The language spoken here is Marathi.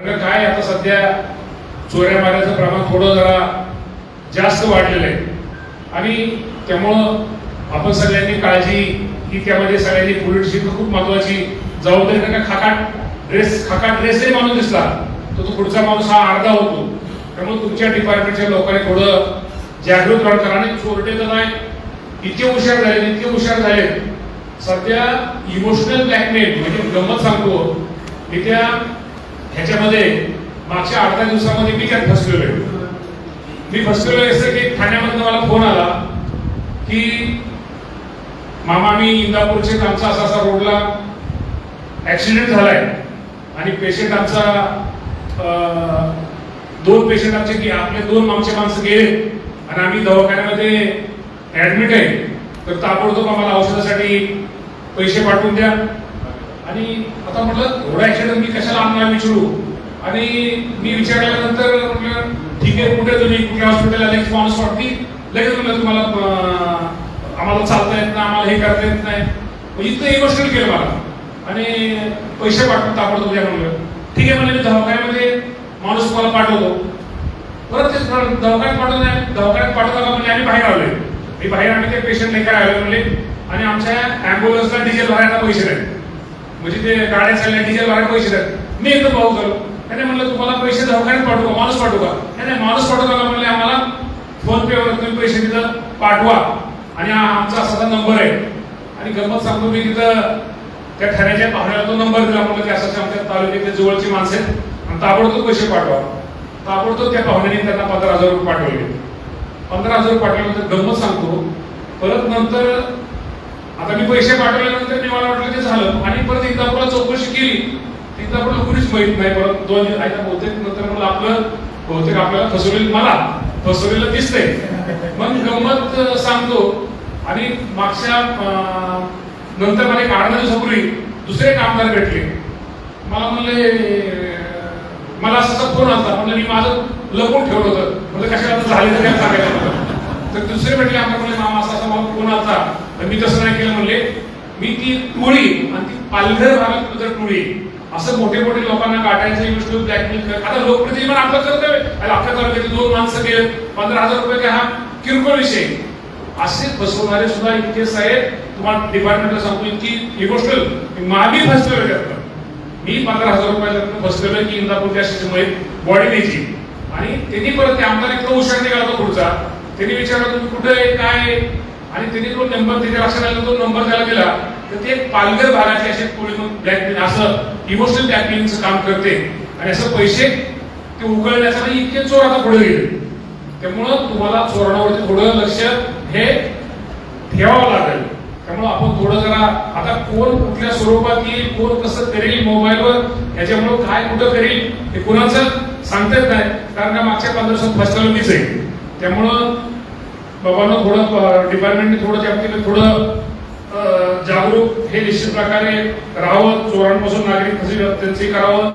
कारण काय आता सध्या चोऱ्या माऱ्याचं प्रमाण थोडं जरा जास्त वाढलेलं आहे. आणि त्यामुळं आपण सगळ्यांनी काळजी की त्यामध्ये सगळ्यांनी पोलीसची खूप महत्वाची जबाबदारी कारण खाकाट ड्रेस खाकाट ड्रेसही माणूस दिसला तर तो पुढचा माणूस हा अर्धा होतो. त्यामुळे तुमच्या डिपार्टमेंटच्या लोकांनी थोडं जागृत राहून करा आणि चोरटे तर नाही. इतके हुशार झाले इतके हुशार झाले सध्या इमोशनल ब्लॅकमेल म्हणजे गमत सांगतो. येत्या ह्याच्यामध्ये मागच्या आठ दहा दिवसामध्ये मी त्यात फसलेलो आहे? मी फसलेलो आहे असं की ठाण्यामधनं मला फोन आला की मामा मी इंदापूरचे आमचा असा असा रोडला ऍक्सिडेंट झालाय आणि पेशंट आमचा दोन पेशंट आमचे की आपले दोन आमचे माणसं गेले आणि आम्ही दवाखान्यामध्ये ऍडमिट आहे. तर ताबडतोब आम्हाला औषधासाठी पैसे पाठवून द्या. आणि आता म्हटलं एवढा ऍक्सिडेंट मी कशाला मला विचारू आणि मी विचारल्यानंतर म्हटलं ठीक आहे कुठे तुम्ही कुठल्या हॉस्पिटलला लगेच माणूस वाटती लगेच म्हणलं तुम्हाला आम्हाला चालता येत नाही आम्हाला हे करता येत नाही. मग इतकं इमोशनल केलं मला. आणि पैसे पाठवून ताबडतोब तुझ्या म्हणलं. ठीक आहे म्हणलं मी दवाखान्यामध्ये माणूस तुम्हाला पाठवतो. परत ते दवाखान्यात पाठवत नाही. दवाखान्यात पाठवताना म्हणजे आम्ही बाहेर आलोय. मी बाहेर आम्ही ते पेशंट लेकर आलो म्हणले आणि आमच्या अँब्युलन्सला डिझेल भरायला पैसे नाही म्हणजे ते गाड्या चालल्या डिझेल भरायला पैसे नाहीत. मी एकदा पाहू करू त्याने म्हणलं तुम्हाला पैसे दवाखान्यात पाठवू का? माणूस पाठवू का? त्याने माणूस पाठवताना म्हणले आम्हाला फोन पे वर तुम्ही पैसे तिथं पाठवा. आणि हा आमचा असा नंबर आहे. आणि गंमत सांगतो मी तिथं त्या ठाण्याच्या पाहुण्याला तो नंबर दिला. म्हणलं की असं आमच्या तालुक्यातले जवळची माणसं आहेत. आणि ताबडतोब पैसे पाठवा. ताबडतोब त्या पाहुण्याने त्यांना पंधरा हजार रुपये पाठवले. पंधरा हजार रुपये पाठवल्यानंतर गंमत सांगतो परत नंतर आता मी पैसे पाठवल्यानंतर मी मला वाटलं ते झालं. आणि परत एकदा आपल्याला चौकशी केली. तर आपल्याला कुणीच माहीत नाही. परत दोन दिवस बहुतेक नंतर मला आपलं बहुतेक आपल्याला फसवलेलं मला फसवलेलं दिसतंय. मग गंमत सांगतो. आणि मागच्या नंतर मला एक आठ दिवसापूर्वी दुसरे कामगार भेटले. मला म्हणले मला असा फोन आला म्हणजे मी माझं लपून ठेवलं होतं. म्हणजे कशाला झाले तर काय सांगायचं मला. तर दुसरे भेटले आम्हाला म्हणले मामा असा असा मला फोन आला तर मी तसं नाही केलं म्हणले. मी ती टोळी आणि ती पालघर भागात तर टोळी असं मोठे मोठे लोकांना गाठायचं गोष्ट ब्लॅकमेल कर. आता लोकप्रतिनिधी पण आपलं कर्तव्य आहे. आपल्या तालुक्यातील दोन माणसं गेले पंधरा हजार रुपये काय हा किरकोळ विषय. असे फसवणारे सुद्धा इतकेच आहेत तुम्हाला डिपार्टमेंटला सांगतो इतकी इमोशनल मामी फसलेलं त्यातलं मी पंधरा हजार रुपयाला फसलेलं की इंदापूरच्या शिक्षेमुळे बॉडी न्यायची आणि त्यांनी परत ते आमदार इतकं उशार निघाला होता पुढचा. त्यांनी विचारलं तुम्ही कुठे आहे, काय आहे? आणि त्यांनी तो नंबर त्याच्या लक्षात आला तो नंबर त्याला दिला. तर ते पालघर भागाचे असे पोलीस ब्लॅक असं इमोशनल ब्लॅकमेलिंगचं काम करते. आणि असं पैसे ते उकळण्यासाठी इतके चोर आता पुढे गेले. त्यामुळं तुम्हाला चोरणावरती थोडं लक्ष हे ठेवावं लागेल. त्यामुळं आपण थोडं जरा आता कोण कुठल्या स्वरूपात येईल कोण कसं करेल मोबाईलवर ह्याच्यामुळं काय कुठं करेल हे कोणाचं सांगता येत नाही कारण का मागच्या पंधरा दिवसात फसलेलं मीच आहे. त्यामुळं बाबांना थोडं डिपार्टमेंटने थोडं त्या थोडं अं, प्रकारे राहावं चोरांपासून नागरिक फसवी त्यांचे करावं.